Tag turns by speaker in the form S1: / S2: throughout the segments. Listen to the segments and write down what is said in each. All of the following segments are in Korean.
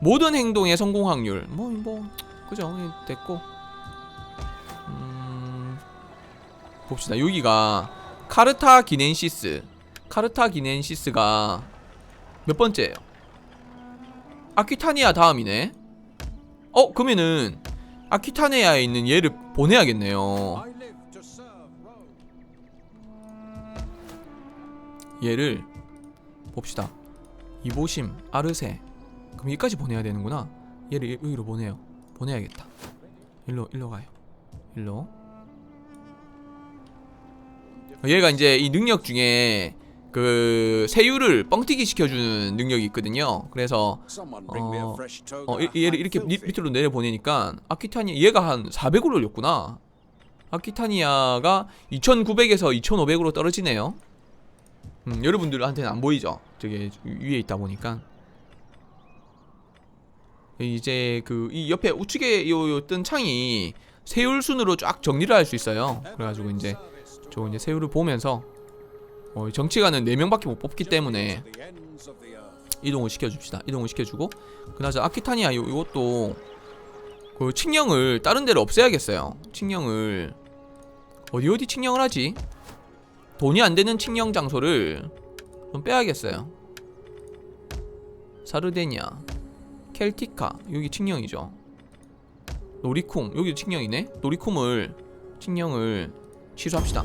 S1: 모든 행동의 성공 확률. 뭐뭐 그죠. 예, 됐고. 음, 봅시다. 여기가 카르타 기넨시스. 카르타 기넨시스가 몇 번째예요? 아퀴타니아 다음이네. 어 그러면은 아퀴타니아에 있는 얘를 보내야겠네요. 얘를 봅시다. 이보심, 아르세. 그럼 여기까지 보내야 되는구나. 얘를 여기로 보내요. 보내야겠다. 일로 일로 가요. 일로. 얘가 이제 이 능력 중에 그 세유를 뻥튀기 시켜주는 능력이 있거든요. 그래서 어. 어, 이- 얘를 이렇게 밑. 밑으로 내려 보내니까 아키타니아 얘가 한 400으로 올렸구나. 아키타니아가 2,900에서 2,500으로 떨어지네요. 음, 여러분들한테는 안 보이죠? 저게 위에 있다 보니까 이제 그 이 옆에 우측에 요, 요뜬 창이 세율 순으로 쫙 정리를 할 수 있어요. 그래가지고 이제 저 이제 세율을 보면서 어, 정치가는 4명밖에 못 뽑기 때문에. 이동을 시켜줍시다. 이동을 시켜주고 그나저 아키타니아 요, 요것도 그 칙령을 다른 데로 없애야겠어요. 칙령을 어디 어디 칙령을 하지? 돈이 안 되는 칙령 장소를 좀 빼야겠어요. 사르데니아, 켈티카 여기 칙령이죠. 노리쿰 여기 칙령이네. 노리쿰을 칙령을 취소합시다.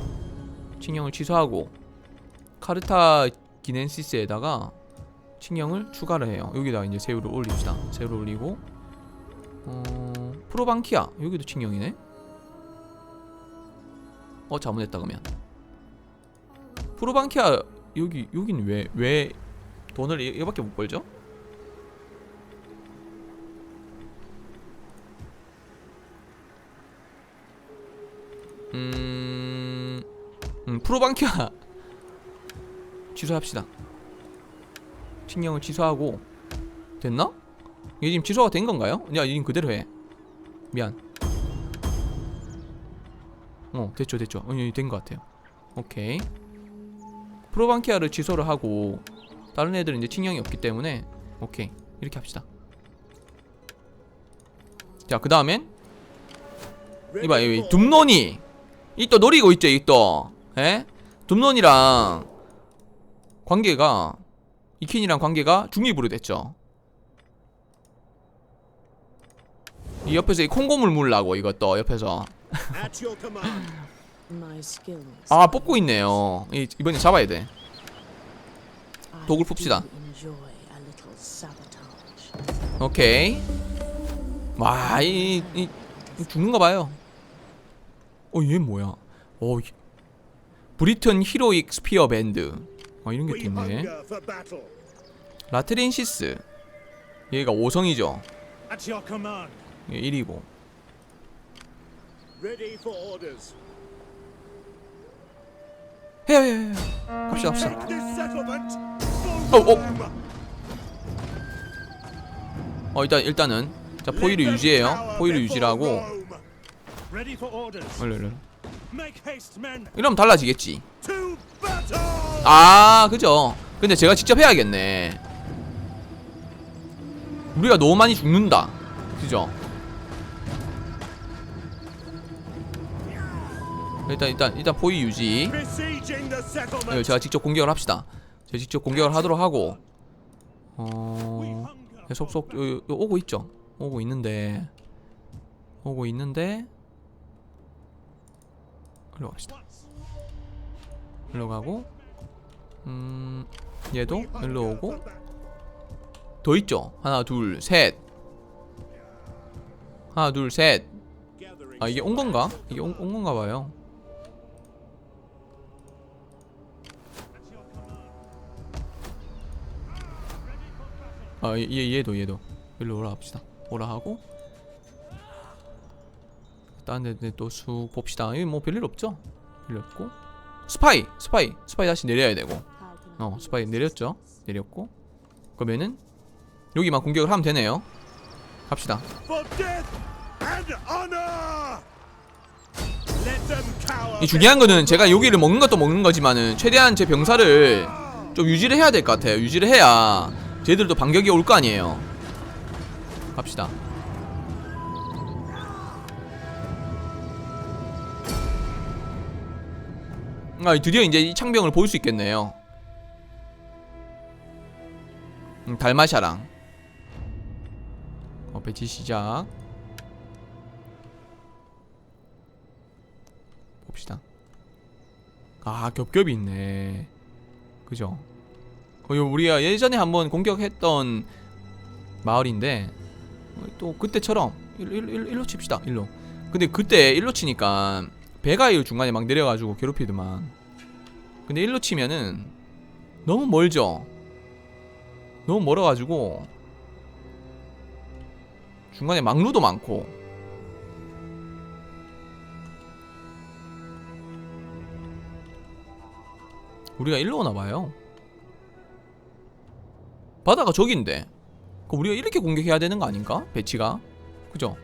S1: 칙령을 취소하고 카르타 기넨시스에다가 칙령을 추가를 해요. 여기다 이제 새우를 올립시다. 새우를 올리고 어 프로방키아 여기도 칙령이네. 어 잘못했다 그러면 프로방키아 여기 여긴 왜 왜 돈을 이- 이거밖에 못 벌죠? 음, 음 프로방키아 취소합시다. 칙령을 취소하고 됐나? 이게 지금 취소가 된 건가요? 야, 지금 그대로 해. 미안. 어, 됐죠, 됐죠. 어, 된것 같아요. 오케이. 프로방키아를 취소를 하고 다른 애들은 이제 칙령이 없기 때문에 오케이 이렇게 합시다. 자, 그 다음엔 이봐, 이 둠론이 이 또 노리고 있죠, 이 또. 에? 둠론이랑 관계가 이킨이랑 관계가 중립으로 됐죠. 이 옆에서 이 콩고물 물라고 이것도 옆에서. 아 뽑고 있네요. 이, 이번에 잡아야 돼. 독을 풉시다. 오케이. 와, 이, 이, 이 죽는 거 봐요. 어, 얘 뭐야? 어, 이- 브리튼 히로익 스피어 밴드. 아, 이런 게 있네. 라트렌시스. 얘가 5성이죠.
S2: At your command.
S1: 얘 1이고.
S2: Ready for orders.
S1: 해야, 해야, 해야. 갑시다, 갑시다. Oh, oh.
S2: Rome.
S1: 어, 일단, 일단은. 자, 포위를 유지해요. 포위를 유지를 하고. 얼른, 얼른. 이러면 달라지겠지. 아 그죠. 근데 제가 직접 해야겠네. 우리가 너무 많이 죽는다. 그죠? 일단 일단 일단 포위 유지.
S2: Settlement.
S1: 제가 직접 공격을 합시다. 제가 직접 공격을 하도록 하고. 어 속속 요, 요 오고 있죠. 오고 있는데. 오고 있는데 일로 갑시다. 일로 가고 음 얘도 일로 오고. 더 있죠? 하나 둘 셋. 하나 둘셋.
S2: gathering.
S1: 아 이게 온 건가? 이게 온, 온 건가 봐요. 아 얘, 얘- 얘도 얘도. 일로 오라 합시다. 오라 하고 다른 데또쑥 봅시다. 이거 뭐 별일 없죠? 별일 없고. 스파이! 스파이! 스파이 다시 내려야 되고. 어 스파이 내렸죠? 내렸고. 그러면은 여기만 공격을 하면 되네요. 갑시다. 이 중요한 거는 제가 여기를 먹는 것도 먹는 거지만은 최대한 제 병사를 좀 유지를 해야 될 것 같아요. 유지를 해야 쟤들도 반격이 올 거 아니에요. 갑시다 아 드디어 이제 이 창병을 볼 수 있겠네요. 음, 달마샤랑. 어, 배치 시작. 봅시다. 아 겹겹이 있네. 그죠? 어, 요 우리가 예전에 한번 공격했던 마을인데 어, 또 그때처럼 일로, 일로, 일로 칩시다 일로. 근데 그때 일로 치니까 배가 이 중간에 막 내려가지고 괴롭히더만. 근데 일로 치면은 너무 멀죠? 너무 멀어가지고 중간에 막루도 많고. 우리가 일로 오나봐요. 바다가 저긴데. 그 우리가 이렇게 공격해야 되는 거 아닌가? 배치가? 그죠?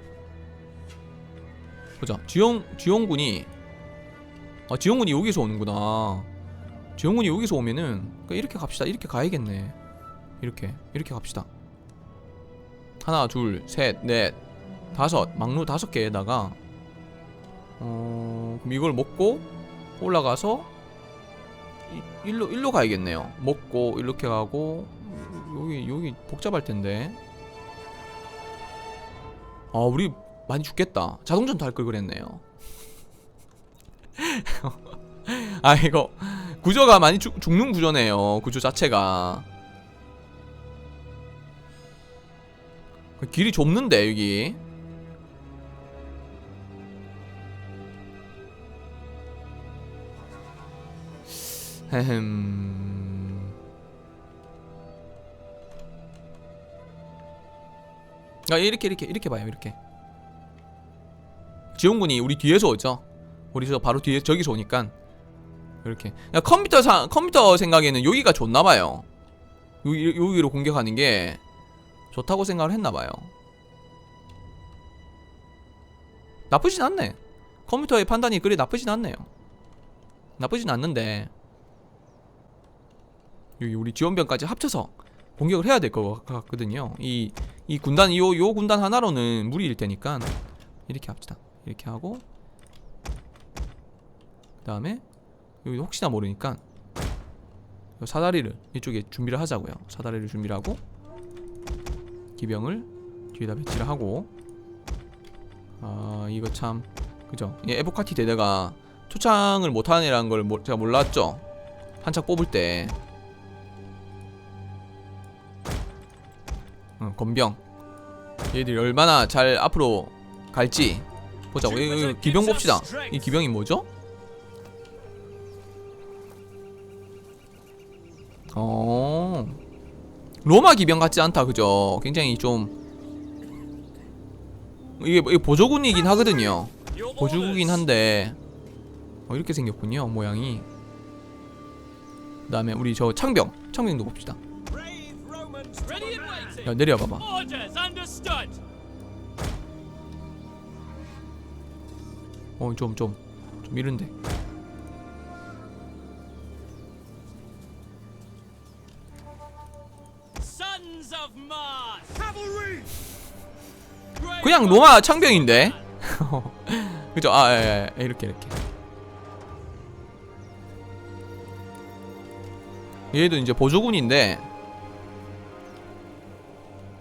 S1: 보자. 지용 지용군이 아 지용군이 여기서 오는구나. 지용군이 여기서 오면은 그러니까 이렇게 갑시다. 이렇게 가야겠네. 이렇게 이렇게 갑시다. 하나 둘셋넷 다섯. 막루 다섯 개에다가 어 그럼 이걸 먹고 올라가서 이- 일로 일로 가야겠네요. 먹고 이렇게 가고 여기 여기 복잡할 텐데. 아 우리 많이 죽겠다. 자동전도 할 걸 그랬네요. 아 이거 구조가 많이 죽, 죽는 구조네요. 구조 자체가. 그 길이 좁는데 여기. 헤헴. 아 이렇게 이렇게 이렇게 봐요 이렇게 지원군이 우리 뒤에서 오죠. 우리 저 바로 뒤에 저기서 오니까 이렇게. 야 컴퓨터 사, 컴퓨터 생각에는 여기가 좋나봐요. 여기, 여기로 공격하는 게 좋다고 생각을 했나봐요. 나쁘진 않네. 컴퓨터의 판단이 그리 나쁘진 않네요. 나쁘진 않는데 여기 우리 지원병까지 합쳐서 공격을 해야 될 것 같거든요. 이, 이 군단 요, 요 군단 하나로는 무리일 테니까 이렇게 합시다 이렇게 하고 그 다음에 여기 혹시나 모르니까 요 사다리를 이쪽에 준비를 하자고요. 사다리를 준비를 하고 기병을 뒤에다 배치를 하고. 아 이거 참 그죠? 이 에보카티 대대가 초창을 못하는 애라는 걸 모- 제가 몰랐죠? 한창 뽑을 때. 어, 건병. 얘들이 얼마나 잘 앞으로 갈지 보자고 이, 이 기병 봅시다. 이 기병이 뭐죠? 어. 로마 기병 같지 않다 그죠? 굉장히 좀 이게, 보조군이긴 하거든요. 보조국이긴 한데 어, 이렇게 생겼군요 모양이. 그 다음에 우리 저 창병 창병도 봅시다. 야 내려봐봐 어 좀 좀 좀 이른데. 그냥 로마 창병인데? 그죠? 아 예, 예, 이렇게 이렇게. 얘도 이제 보조군인데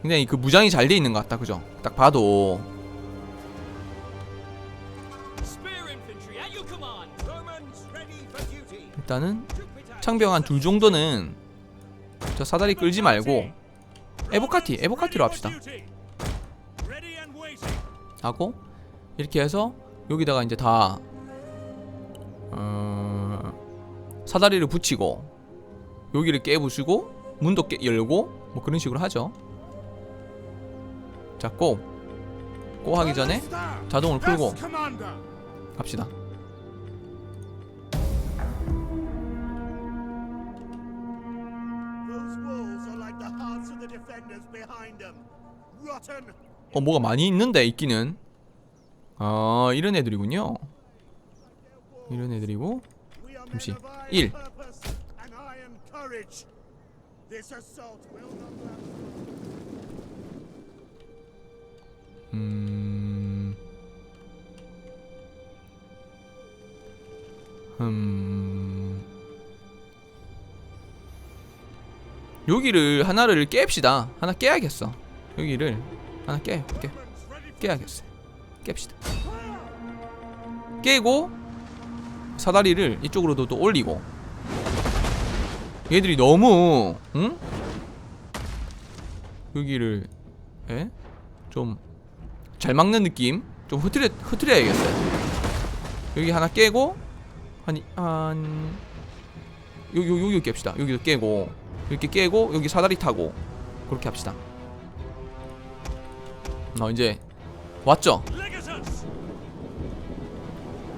S1: 굉장히 그 무장이 잘 돼 있는 것 같다. 그죠? 딱 봐도 일단은. 창병 한 둘 정도는 저 사다리 끌지 말고 에보카티 에보카티로 합시다. 하고 이렇게 해서 여기다가 이제 다 어... 사다리를 붙이고 여기를 깨부수고 문도 깨, 열고 뭐 그런 식으로 하죠. 자, 고! 고 하기 전에 자동을 풀고. 갑시다. 어 뭐가 많이 있는데 있기는? 아 이런 애들이군요. 이런 애들이고. 잠시.
S2: 1
S1: 여기를 하나를 깹시다. 하나 깨야겠어. 여기를 하나 깨, 깨 깨야겠어. 깹시다. 깨고 사다리를 이쪽으로도 또 올리고. 얘들이 너무 응? 여기를 에? 좀 잘 막는 느낌? 좀 흐트려 흐트려야겠어요. 여기 하나 깨고 한 한 요, 요, 여기 깹시다. 여기도 깨고 이렇게 깨고 여기 사다리 타고 그렇게 합시다. 어 이제 왔죠!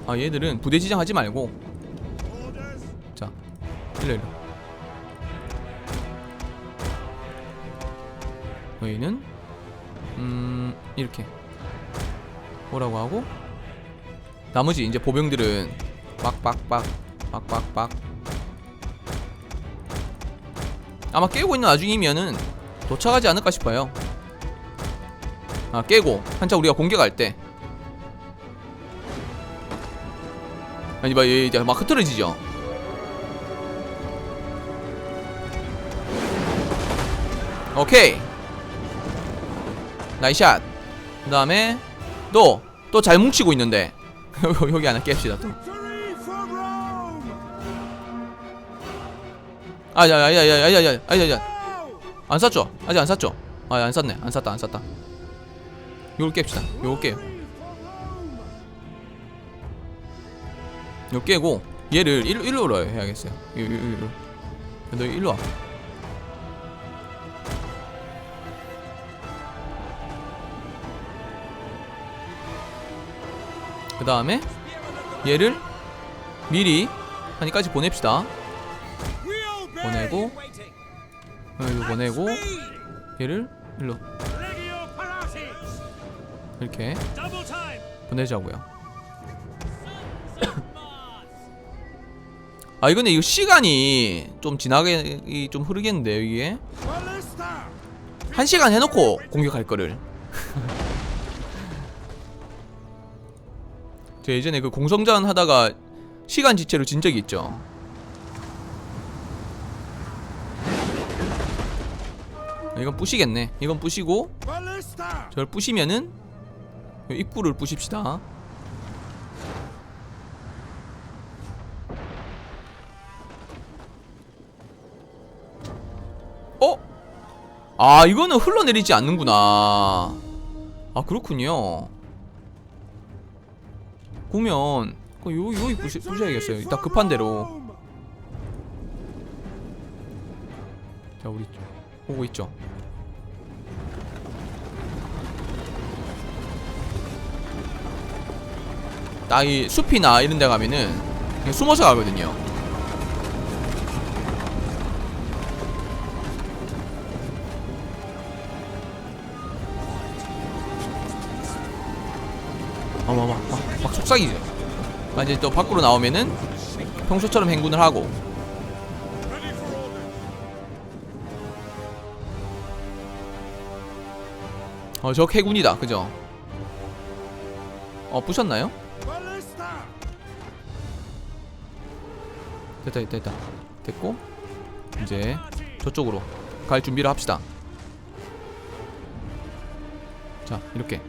S1: 아 얘들은 부대 지정하지 말고! 자 일로 일로. 여기는 음 이렇게. 뭐라고 하고? 나머지 이제 보병들은 빡빡빡 빡빡빡 아마 깨고 있는 와중이면은 도착하지 않을까 싶어요. 아 깨고. 한참 우리가 공격할 때. 아니 봐얘 이제 막 흐트러지죠? 오케이. 나이샷. 그 다음에 또 또 잘 뭉치고 있는데. 여기 하나 깹시다 또 아야야야야야야야야야
S2: No!
S1: 안 샀죠? 아직 안 샀죠? 아안 샀네 안 샀다 안 샀다 요걸 깹시다 요걸 깨요! 요 깨고 얘를 일로 일로 올라야 해야겠어요 요, 요. 너 일로 와 그 다음에 얘를 미리 한이까지 보냅시다! 보내고 어, 이거 보내고 얘를 일로! 이렇게! 보내자고요. 아 이거는 이거 시간이 좀 지나게 이- 좀 흐르겠는데요 이게! 한 시간 해놓고 공격할 거를 저 예전에 그 공성전 하다가 시간 지체로 진 적이 있죠 이건 부시겠네. 이건 부시고! 저걸 부시면은 요 입구를 부십시다. 어? 아 이거는 흘러내리지 않는구나. 아 그렇군요. 그러면 그 요, 여기 부시, 부셔야겠어요. 이따 급한 대로.
S2: Rome!
S1: 자 우리 보고 있죠 딱이 숲이나 이런 데 가면은 그냥 숨어서 가거든요 어머 막, 막, 막 속삭이죠 아, 이제 또 밖으로 나오면은 평소처럼 행군을 하고
S2: Ready for orders!
S1: 어, 저 해군이다. 그죠? 어, 부셨나요? 됐다, 됐다, 됐다. 됐고, 이제 저쪽으로 갈 준비를 합시다. 자, 이렇게.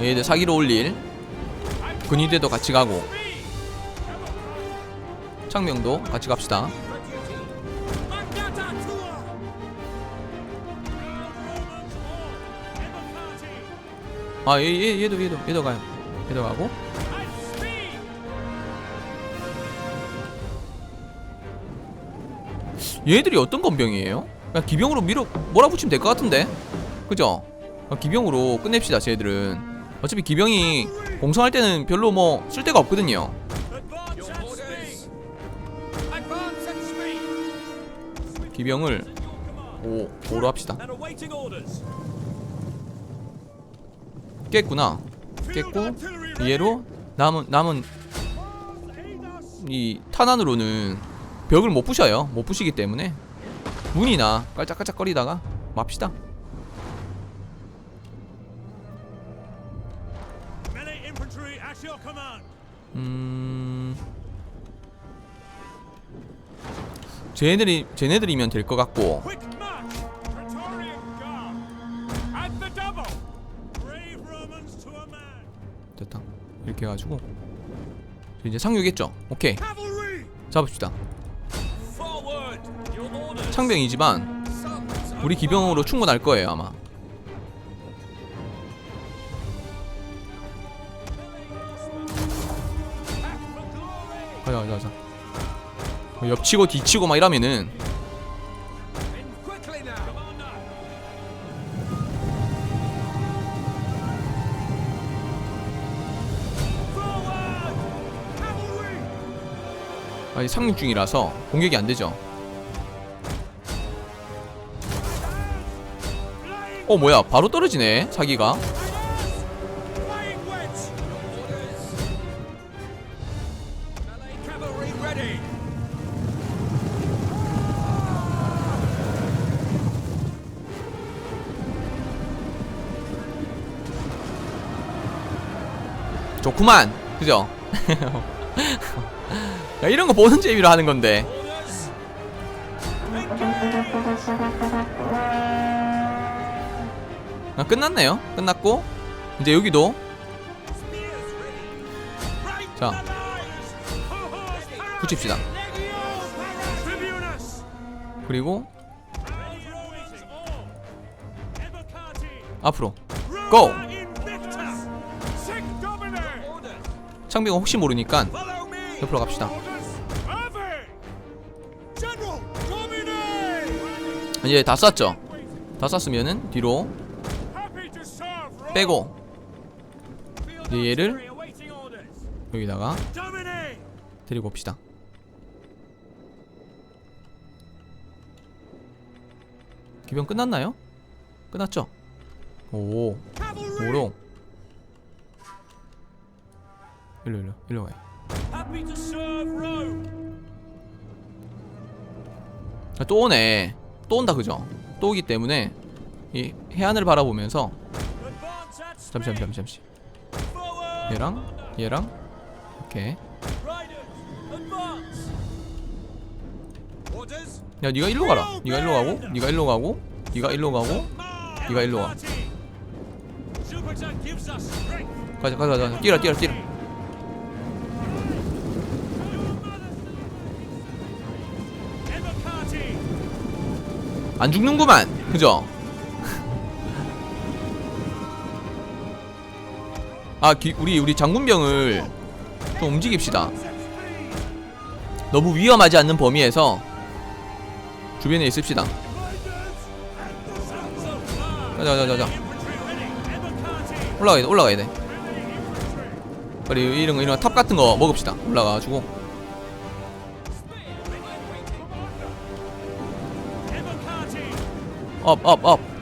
S1: 얘들 사기로 올릴 근위대도 같이 가고, 창명도 같이 갑시다. 아, 얘, 얘, 얘도, 얘도, 얘도 가요. 얘도 가고. 얘들이 어떤 건병이에요? 그냥 기병으로 밀어 몰아붙이면 될 것 같은데 그죠? 어, 기병으로 끝냅시다 쟤들은 어차피 기병이 공성할 때는 별로 뭐 쓸데가 없거든요! 기병을 오 5로 합시다! 깼구나 깼고 얘로 남은 남은! 이 탄환으로는 벽을 못 부셔요 못 부시기 때문에 문이나 깔짝깔짝거리다가 맙시다! 음 쟤네들이 쟤네들이면 될 것 같고. 됐다 이렇게 해가지고 이제 상륙했죠 오케이! 잡읍시다! 창병이지만 우리 기병으로 충분할 거예요 아마 가자 가자 가자 뭐 옆치고 뒤치고 막 이러면은! 아직 상륙 중이라서 공격이 안 되죠 어 뭐야 바로 떨어지네
S3: ready!
S1: 좋구만 그죠 야, 이런 거 보는 재미로 하는 건데
S3: Orders!
S1: 아, 끝났네요 끝났고 이제 여기도 자! 붙입시다! 그리고! 앞으로 고! 창비가 혹시 모르니까! 옆으로 갑시다! 이제 다 쐈죠 다 쐈으면은 뒤로 빼고 이제 얘를! 여기다가! 데리고 옵시다 기병 끝났나요? 끝났죠? 오! 오롱 일로 일로 일로
S3: Rome!
S1: 아, 또 오네 또 온다 그죠? 또 오기 때문에 이 해안을 바라보면서 잠시 잠시! 잠시! 얘랑 얘랑!
S3: Orders!
S1: 야 니가 일로 가라 니가 일로 가고 니가 일로 가고 니가 일로 가고 니가 일로 가! 가자 가자 가자 뛰라 뛰라 뛰라! 안 죽는구만 그죠? 아 기, 우리 우리 장군병을 좀 움직입시다. 너무 위험하지 않는 범위에서 주변에 있읍시다. 가자 가자 가자. 올라가야 돼 올라가야 돼. 빨리 이런 거 이런 거탑 같은 거 먹읍시다. 올라가가지고.
S2: Evocati!
S1: 업업업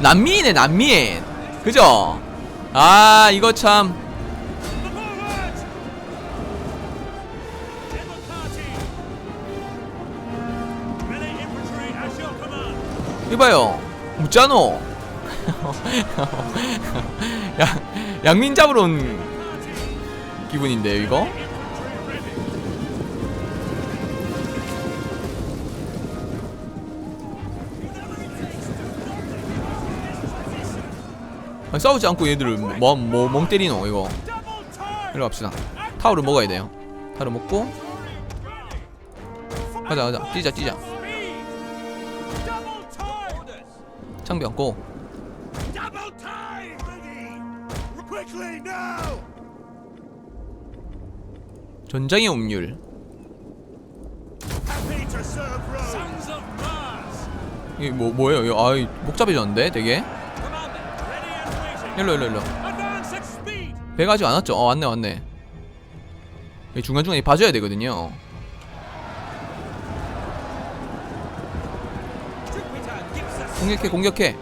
S1: 난미인이네 난미인 그죠? 아 이거 참! 이봐요 묻잖아 야, 양민 잡으러 온 기분인데요 이거? 아니, 싸우지 않고 얘들을 뭐, 뭐, 멍 때리노 이거! 일로 갑시다 타워를 먹어야 돼요 타워를 먹고 가자 가자 뛰자 뛰자! 창병 고! 전장의 옴률
S2: Happy to serve Rome!
S3: Sons of Mars!
S1: 이게 뭐, 뭐예요 아이 복잡해졌는데 되게 일로 일로 일로! 배가 아직 안 왔죠? 어 왔네 왔네 이 중간중간에 봐줘야 되거든요 공격해 공격해!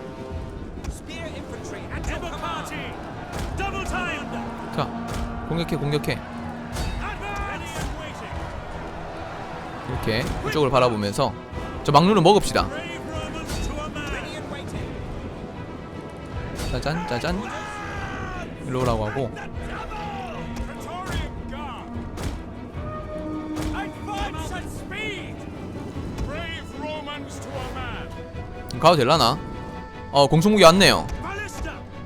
S1: 자 공격해 공격해! 이렇게 이쪽을 바라보면서 저 막루를 먹읍시다 짜잔 짜잔 일로 오라고 하고. 가도 될라나? 어 공중무기 왔네요!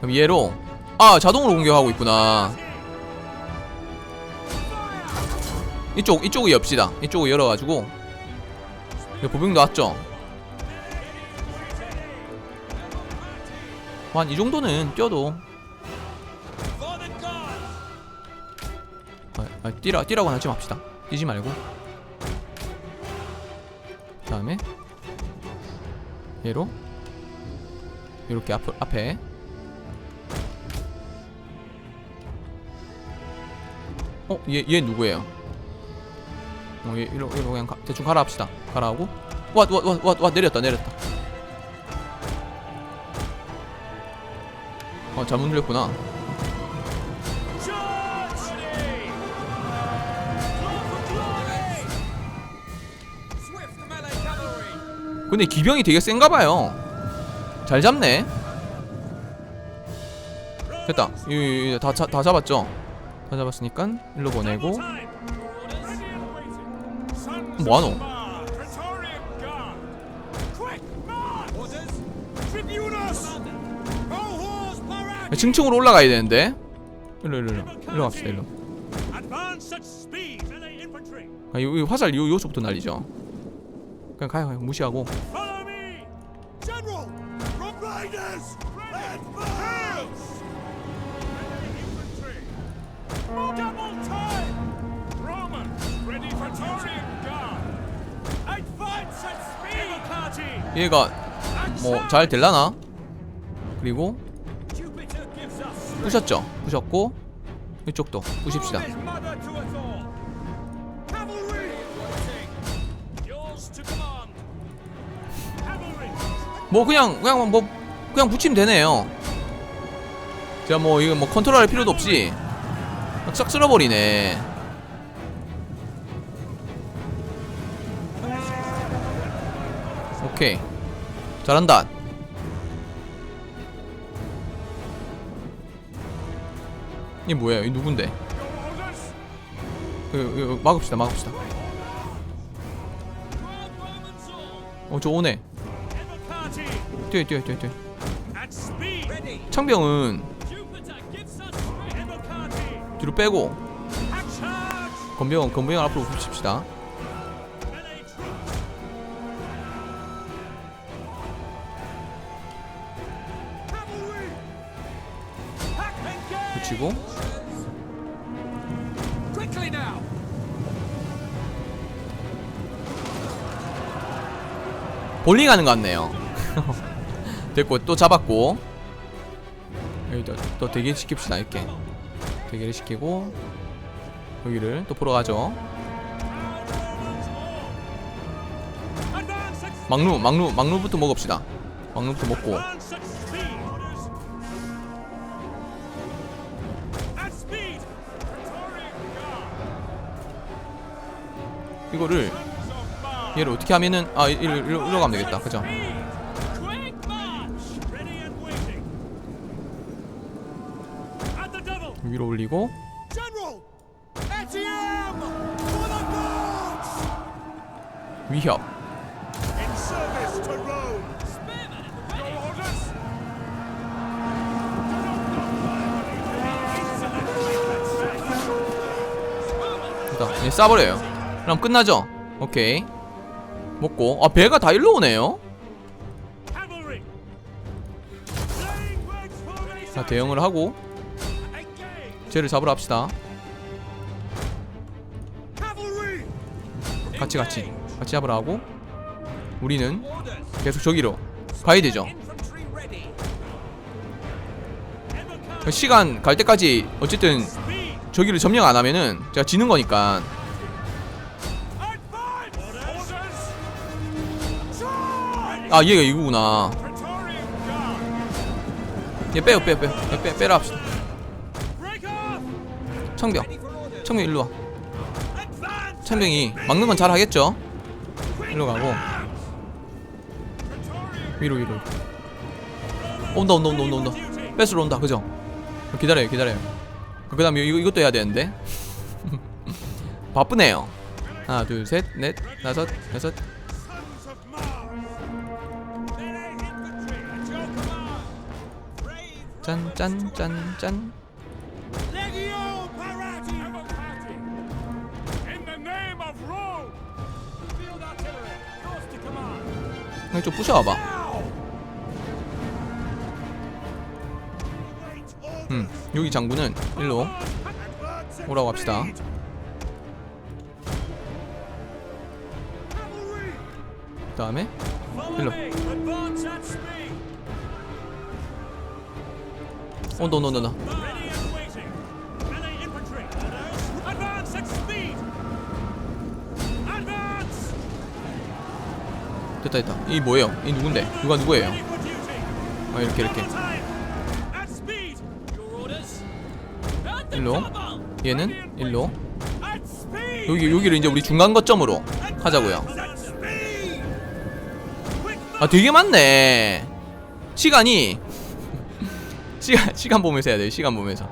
S1: 그럼 얘로 아 자동으로 공격하고 있구나 이쪽 이쪽을 엽시다 이쪽을 열어가지고 보병도 왔죠 한 이 정도는 뛰어도. 아, 아, 뛰라 뛰라고 하지 맙시다. 뛰지 말고. 다음에. 얘로. 이렇게 앞, 앞에. 어? 얘, 얘 누구예요? 어, 얘 이러, 이러 그냥 가, 대충 가라 합시다. 가라 하고. 와, 와, 와, 와, 와 내렸다 내렸다 어 잘못 눌렸구나. 근데 기병이 되게 센가봐요 잘 잡네 됐다 다, 자- 다 잡았죠 다 잡았으니까 일로 보내고 뭐하노? 층층으로 올라가야 되는데 일로 일로 일로 일로 갑시다 일로! 아, 이, 이 화살 요, 요소부터 날리죠 그냥 가요 가요 무시하고. 얘가 뭐 잘 될라나? 그리고 부셨죠? 부셨고 이쪽도 부십시다. 뭐 그냥 그냥 뭐 그냥 붙이면 되네요. 제가 뭐 이거 뭐 컨트롤할 필요도 없이 막싹 쓸어버리네. 오케이. 잘한다 이 뭐야 이 누군데. 이거, 이거 막읍시다 막읍시다. 어 저 오네. 뛰어 뛰어 뛰어 뛰어. 창병은. 뒤로 빼고! 건병 건병 앞으로 붙입시다. 붙이고 볼링 하는 것 같네요 됐고 또 잡았고 여기 또, 또 대기 시킵시다 이렇게 대기를 시키고 여기를 또 보러 가죠 막루 막루 막루부터 먹읍시다 막루부터 먹고. 이거를. 얘를 어떻게 하면은 아 이리로, 이리로 가면 되겠다 그죠! 위로 올리고! 위협. 일단 얘 쏴버려요 그럼 끝나죠 오케이 먹고 아 배가 다 일로 오네요! 자 대응을 하고! 쟤를 잡으러 합시다! 같이 같이 같이 잡으러 하고 우리는 계속 저기로 가야 되죠. 시간 갈 때까지 어쨌든! 저기를 점령 안 하면은 제가 지는 거니까 아 얘가 이거구나. 얘 빼요 빼요 빼요. 빼, 빼, 빼라 합시다! 청병. 청병 일로 와.
S2: Advance!
S1: 청병이 막는 건 잘 하겠죠? 일로 가고. 위로 위로. 온다 온다 온다 온다 온다. 뺏으러 온다 그죠? 기다려요 기다려요. 그 이거, 이것도 해야 되는데. 바쁘네요. 하나 둘 셋 넷 다섯 여섯 짠짠짠짠. 형이 좀 부셔와봐. 음 여기 장군은 일로 오라고 합시다. 그 다음에
S3: 일로. Infantry! Advance at speed! Advance!
S1: 됐다 됐다 이 뭐예요 이 누군데 누가 누구예요! 아 이렇게 이렇게 일로! 얘는 일로! 여기 여기를 이제 우리 중간 거점으로 하자고요 아 되게 많네 시간이 시간 시간 보면서 해야 돼 시간 보면서!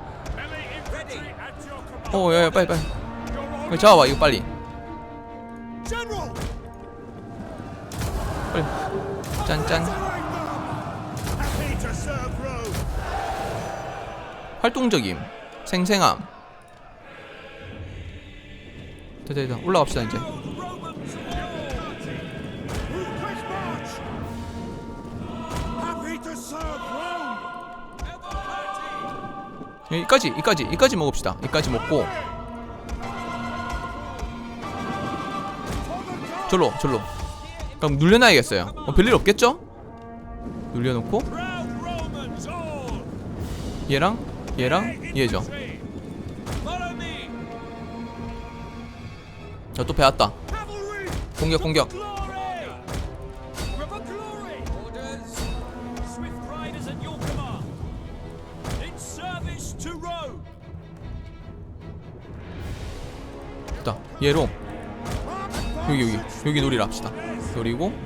S1: 어 야야 빨리 빨리 빨리! 잡아봐 이거 빨리! 빨리 짠짠! 활동적임 생생함 됐다 됐다 올라갑시다 이제 여기까지 이까지 이까지 먹읍시다 이까지 먹고 절로 절로 그럼 눌려놔야겠어요 어, 별일 없겠죠? 눌려놓고! 얘랑 얘랑 얘죠
S3: me!
S1: 자또 배웠다! 공격 공격 얘로 여기 여기 여기 놀이를 합시다
S3: Rome!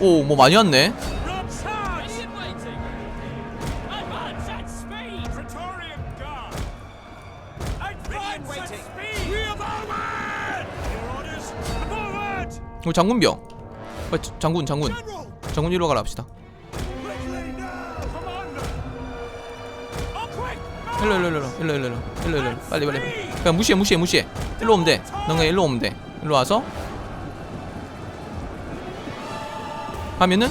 S1: 오오 뭐 많이 왔네! 어 장군병 어, 자- 장군 장군! 장군 이리로 가라 합시다 일로 일로 일로 일로 일로 일로 일로 일로 빨리 빨리. 그냥 무시해 무시해 무시해 일로 오면 돼넌 그냥 일로 오면 돼 일로 와서 하면은!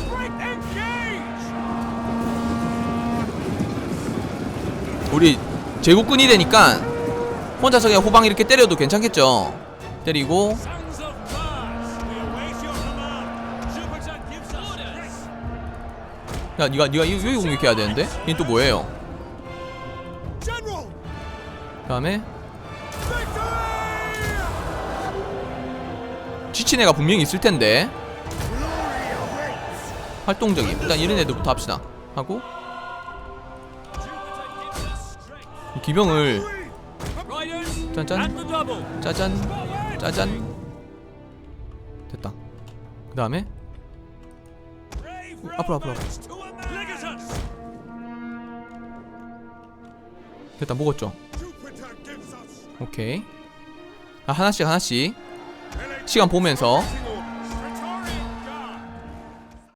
S1: 우리 제국군이 되니까 혼자서 그냥 호방 이렇게 때려도 괜찮겠죠 때리고! 야 니가 니가 이- 여기 공격해야 되는데 얘는 또 뭐예요! 그 다음에
S2: Victory!
S1: 지친 애가 분명히 있을 텐데! 활동적인 일단 이런 애들부터 합시다 하고 기병을! 짠짠. 짜잔! 짜잔 됐다 그 다음에 앞으로, 앞으로! 됐다 먹었죠! 오케이. 아, 하나씩 하나씩. 시간 보면서